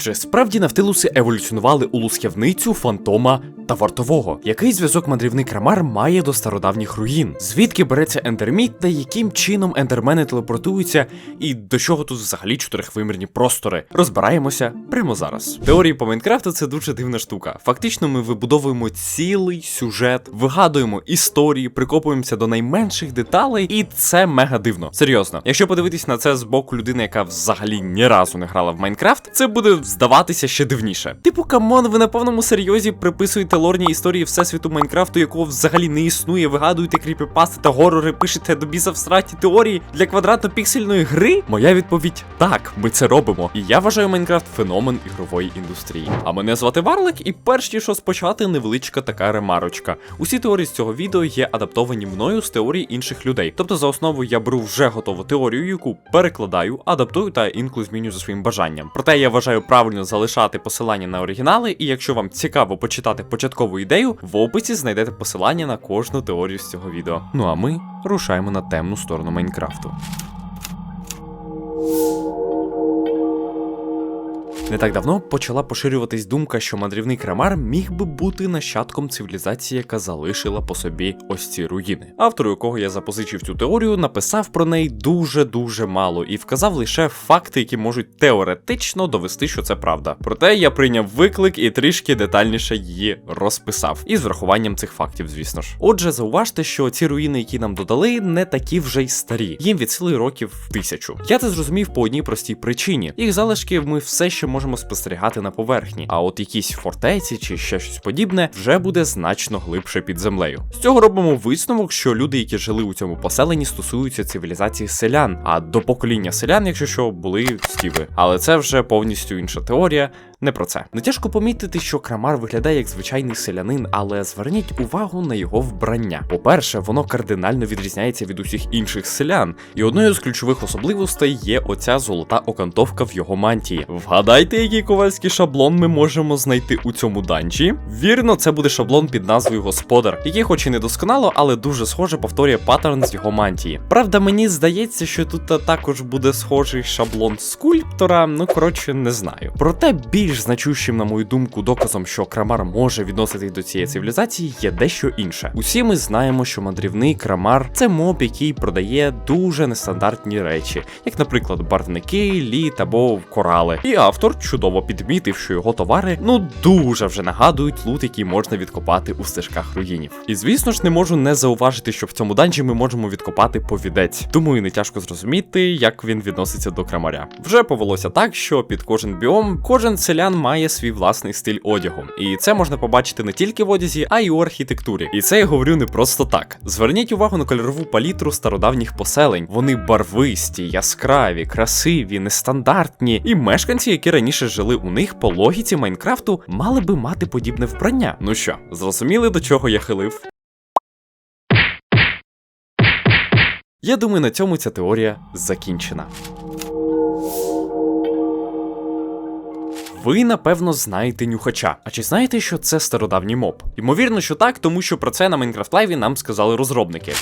Чи справді навтилуси еволюціонували у лускявницю, фантома та вартового? Який зв'язок мандрівник Крамар має до стародавніх руїн? Звідки береться ендерміт та яким чином ендермени телепортуються, і до чого тут взагалі чотирихвимірні простори? Розбираємося прямо зараз. Теорії по Майнкрафту це дуже дивна штука. Фактично, ми вибудовуємо цілий сюжет, вигадуємо історії, прикопуємося до найменших деталей, і це мега дивно. Серйозно, якщо подивитись на це з боку людини, яка взагалі ні разу не грала в Майнкрафт, це буде здаватися ще дивніше. Типу, камон, ви на повному серйозі приписуєте лорні історії всесвіту Майнкрафту, якого взагалі не існує, вигадуєте кріпіпасти та горори, пишете до біса всраті теорії для квадратно-піксельної гри? Моя відповідь так, ми це робимо. І я вважаю Майнкрафт феномен ігрової індустрії. А мене звати Варлик, і перш ніж розпочати невеличка така ремарочка. Усі теорії з цього відео є адаптовані мною з теорій інших людей. Тобто за основу я беру вже готову теорію, яку перекладаю, адаптую та інколи змінюю за своїм бажанням. Проте я вважаю правильно залишати посилання на оригінали, і якщо вам цікаво почитати початкову ідею, в описі знайдете посилання на кожну теорію з цього відео. Ну а ми рушаємо на темну сторону Майнкрафту. Не так давно почала поширюватись думка, що мандрівник Рамар міг би бути нащадком цивілізації, яка залишила по собі ось ці руїни. Автор, у якого я запозичив цю теорію, написав про неї дуже дуже мало і вказав лише факти, які можуть теоретично довести, що це правда. Проте я прийняв виклик і трішки детальніше її розписав. І з врахуванням цих фактів, звісно ж. Отже, зауважте, що ці руїни, які нам додали, не такі вже й старі. Їм від сили років тисячу. Я це зрозумів по одній простій причині. Їх залишки ми все ще можемо спостерігати на поверхні, а от якісь фортеці чи ще щось подібне вже буде значно глибше під землею. З цього робимо висновок, що люди, які жили у цьому поселенні, стосуються цивілізації селян, а до покоління селян, якщо що, були стіви. Але це вже повністю інша теорія. Не про це. Не тяжко помітити, що Крамар виглядає як звичайний селянин, але зверніть увагу на його вбрання. По-перше, воно кардинально відрізняється від усіх інших селян, і одною з ключових особливостей є оця золота окантовка в його мантії. Вгадайте, який ковальський шаблон ми можемо знайти у цьому данжі? Вірно, це буде шаблон під назвою Господар, який, хоч і не досконало, але дуже схоже повторює паттерн з його мантії. Правда, мені здається, що тут також буде схожий шаблон скульптора. Ну коротше, не знаю. Проте більш значущим, на мою думку, доказом, що Крамар може відноситись до цієї цивілізації, є дещо інше. Усі ми знаємо, що мандрівний Крамар це моб, який продає дуже нестандартні речі, як, наприклад, барвники, літ або корали. І автор чудово підмітив, що його товари ну дуже вже нагадують лут, який можна відкопати у стежках руїнів. І звісно ж, не можу не зауважити, що в цьому данжі ми можемо відкопати повідець. Думаю, не тяжко зрозуміти, як він відноситься до крамаря. Вже повелося так, що під кожен біом кожен селян має свій власний стиль одягу. І це можна побачити не тільки в одязі, а й у архітектурі. І це я говорю не просто так. Зверніть увагу на кольорову палітру стародавніх поселень. Вони барвисті, яскраві, красиві, нестандартні. І мешканці, які раніше жили у них по логіці Майнкрафту, мали би мати подібне вбрання. Ну що, зрозуміли до чого я хилив? Я думаю, на цьому ця теорія закінчена. Ви напевно знаєте нюхача. А чи знаєте, що це стародавній моб? Ймовірно, що так, тому що про це на Minecraft Live нам сказали розробники.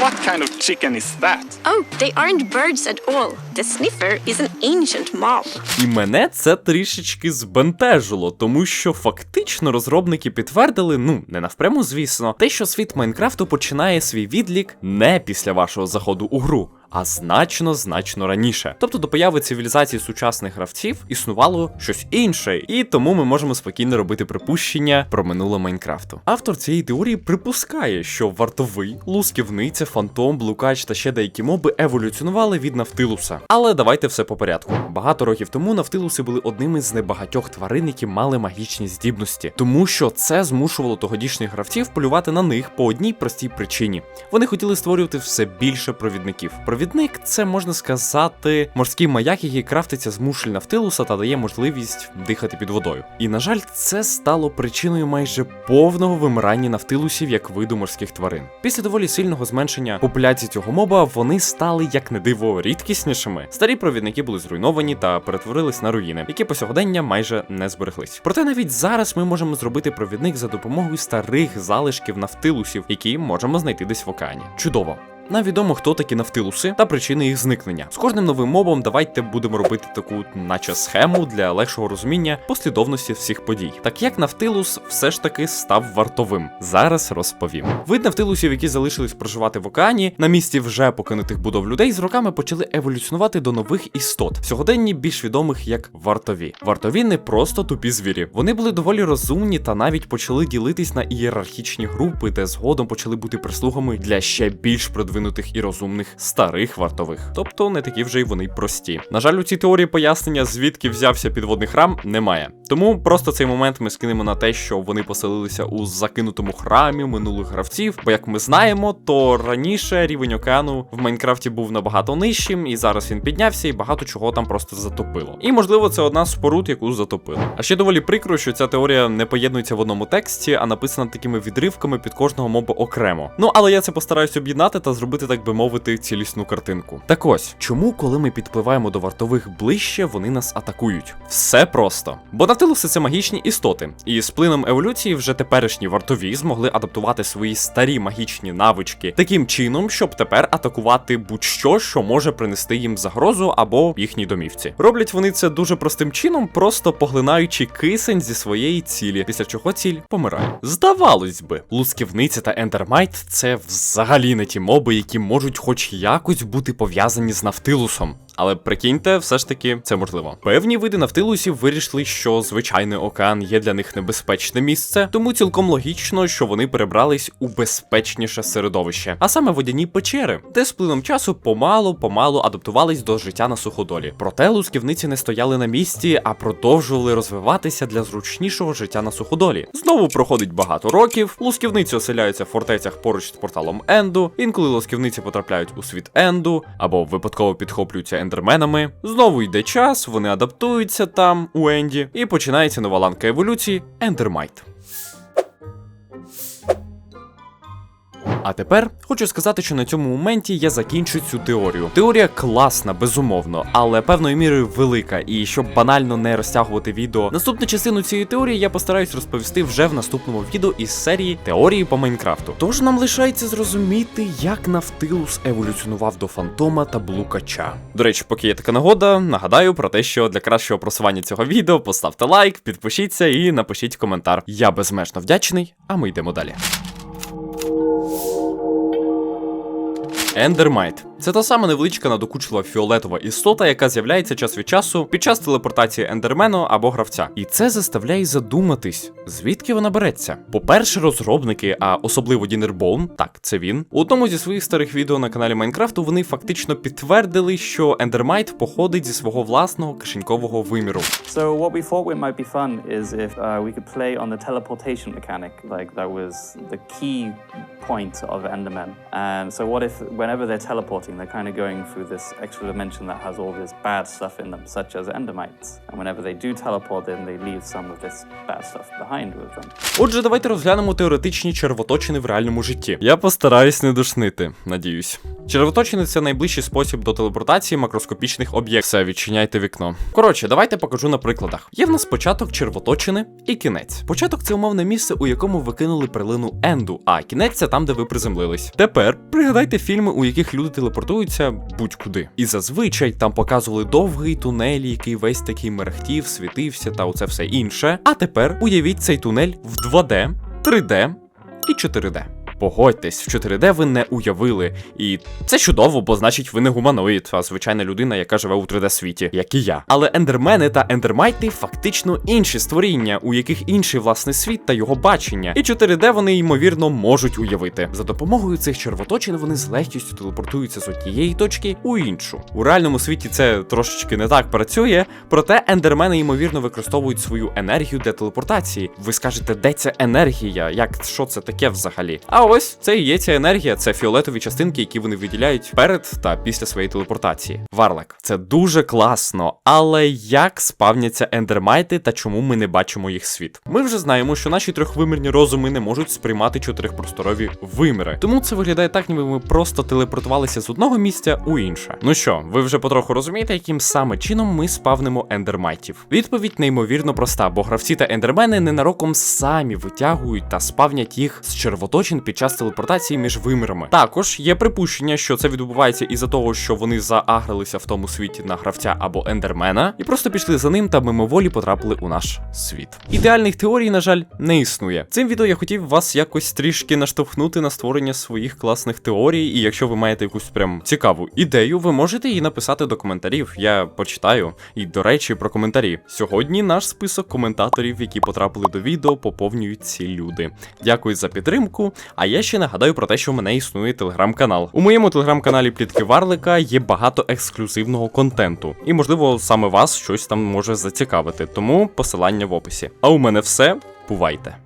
What kind of chicken is that? Oh, they aren't birds at all. The sniffer is an ancient mob. І мене це трішечки збентежило, тому що фактично розробники підтвердили, ну не навпряму, звісно, те, що світ Майнкрафту починає свій відлік не після вашого заходу у гру. А значно значно раніше. Тобто до появи цивілізації сучасних гравців існувало щось інше, і тому ми можемо спокійно робити припущення про минуле Майнкрафту. Автор цієї теорії припускає, що вартовий, лусківниця, фантом, блукач та ще деякі моби еволюціонували від Навтилуса. Але давайте все по порядку. Багато років тому Навтилуси були одними з небагатьох тварин, які мали магічні здібності, тому що це змушувало тогодішніх гравців полювати на них по одній простій причині. Вони хотіли створювати все більше провідників. Провідник це можна сказати морський маяк, який крафтиться з мушель Навтилуса та дає можливість дихати під водою. І на жаль, це стало причиною майже повного вимирання Навтилусів як виду морських тварин. Після доволі сильного зменшення популяції цього моба вони стали як не диво рідкіснішими. Старі провідники були зруйновані та перетворились на руїни, які по сьогодення майже не збереглись. Проте навіть зараз ми можемо зробити провідник за допомогою старих залишків Навтилусів, які можемо знайти десь в океані. Чудово. Нам відомо, хто такі навтилуси та причини їх зникнення. З кожним новим мобом давайте будемо робити таку, наче схему для легшого розуміння послідовності всіх подій. Так як Навтилус все ж таки став вартовим. Зараз розповім. Вид Навтилусів, які залишились проживати в океані, на місці вже покинутих будов людей, з роками почали еволюціонувати до нових істот, сьогоденні більш відомих як вартові. Вартові не просто тупі звірі. Вони були доволі розумні та навіть почали ділитись на ієрархічні групи, де згодом почали бути прислугами для ще більш продвинутих і розумних старих вартових. Тобто не такі вже й вони прості. На жаль, у цій теорії пояснення, звідки взявся підводний храм, немає. Тому просто цей момент ми скинемо на те, що вони поселилися у закинутому храмі минулих гравців. Бо як ми знаємо, то раніше рівень океану в Майнкрафті був набагато нижчим, і зараз він піднявся, і багато чого там просто затопило. І можливо, це одна з споруд, яку затопило. А ще доволі прикро, що ця теорія не поєднується в одному тексті, а написана такими відривками під кожного моба окремо. Ну але я це постараюсь об'єднати та зробити, так би мовити, цілісну картинку. Так ось, чому, коли ми підпливаємо до вартових ближче, вони нас атакують? Все просто. Бо Навтилуси це магічні істоти, і з плином еволюції вже теперішні вартові змогли адаптувати свої старі магічні навички таким чином, щоб тепер атакувати будь-що, що може принести їм загрозу або їхній домівці. Роблять вони це дуже простим чином, просто поглинаючи кисень зі своєї цілі, після чого ціль помирає. Здавалось би, лусківниця та ендермайт це взагалі не ті моби, які можуть хоч якось бути пов'язані з Навтилусом. Але прикиньте, все ж таки це можливо. Певні види навтилусів вирішили, що звичайний океан є для них небезпечне місце, тому цілком логічно, що вони перебрались у безпечніше середовище, а саме водяні печери, де з плином часу помалу-помалу адаптувались до життя на суходолі. Проте лусківниці не стояли на місці, а продовжували розвиватися для зручнішого життя на суходолі. Знову проходить багато років. Лусківниці оселяються в фортецях поруч з порталом Енду. Інколи лусківниці потрапляють у світ Енду або випадково підхоплюються ендерменами. Знову йде час, вони адаптуються там у Енді, і починається нова ланка еволюції Ендермайт. А тепер хочу сказати, що на цьому моменті я закінчу цю теорію. Теорія класна, безумовно, але певною мірою велика. І щоб банально не розтягувати відео, наступну частину цієї теорії я постараюсь розповісти вже в наступному відео із серії теорії по Майнкрафту. Тож нам лишається зрозуміти, як Навтилус еволюціонував до фантома та блукача. До речі, поки є така нагода, нагадаю про те, що для кращого просування цього відео поставте лайк, підпишіться і напишіть коментар. Я безмежно вдячний, а ми йдемо далі. Thank you. Ендермайт це та сама невеличка надокучлива фіолетова істота, яка з'являється час від часу під час телепортації ендермену або гравця. І це заставляє задуматись, звідки вона береться. По-перше, розробники, а особливо Дінербоун, так, це він. У одному зі своїх старих відео на каналі Майнкрафту вони фактично підтвердили, що Ендермайт походить зі свого власного кишенькового виміру. So what we thought it might be fun is if uh, we could play on the teleportation mechanic, like that was the key point of Enderman. And so what if whenever they're teleporting, they're kind of going through this extra dimension that has all this bad stuff in them, such as Endermites. And whenever they do teleport, then they leave some of this bad stuff behind with them. Отже, давайте розглянемо теоретичні червоточини в реальному житті. Я постараюсь не душнити, надіюсь. Червоточини це найближчий спосіб до телепортації макроскопічних об'єктів. Все, відчиняйте вікно. Коротше, давайте покажу на прикладах. Є в нас початок червоточини і кінець. Початок це умовне місце, у якому ви кинули перлину Енду, а кінець це там, де ви приземлились. Тепер пригадайте фільми, у яких люди телепортуються будь-куди. І зазвичай там показували довгий тунель, який весь такий мерехтів, світився та оце все інше. А тепер уявіть цей тунель в 2D, 3D і 4D. Погодьтесь, в 4D ви не уявили. І це чудово, бо значить ви не гуманоїд, а звичайна людина, яка живе у 3D світі, як і я. Але ендермени та ендермайти фактично інші створіння, у яких інший власний світ та його бачення. І 4D вони ймовірно можуть уявити. За допомогою цих червоточин вони з легкістю телепортуються з однієї точки у іншу. У реальному світі це трошечки не так працює, проте ендермени ймовірно використовують свою енергію для телепортації. Ви скажете, де ця енергія? Як що це таке взагалі? А ось це і є ця енергія, це фіолетові частинки, які вони виділяють перед та після своєї телепортації. Варлек, це дуже класно, але як спавняться ендермайти та чому ми не бачимо їх світ? Ми вже знаємо, що наші трьохвимірні розуми не можуть сприймати чотирьохпросторові виміри. Тому це виглядає так, ніби ми просто телепортувалися з одного місця у інше. Ну що, ви вже потроху розумієте, яким саме чином ми спавнимо ендермайтів? Відповідь неймовірно проста, бо гравці та ендермени ненароком самі витягують та спавнять їх з червоточин під час телепортації між вимірами. Також є припущення, що це відбувається із-за того, що вони заагрилися в тому світі на гравця або ендермена, і просто пішли за ним та мимоволі потрапили у наш світ. Ідеальних теорій, на жаль, не існує. Цим відео я хотів вас якось трішки наштовхнути на створення своїх класних теорій, і якщо ви маєте якусь прям цікаву ідею, ви можете її написати до коментарів. Я почитаю. І до речі, про коментарі. Сьогодні наш список коментаторів, які потрапили до відео, поповнюють ці люди. Дякую за підтримку. А я ще нагадаю про те, що в мене існує телеграм-канал. У моєму телеграм-каналі Плітки Варлика є багато ексклюзивного контенту, і можливо саме вас щось там може зацікавити. Тому посилання в описі. А у мене все. Бувайте!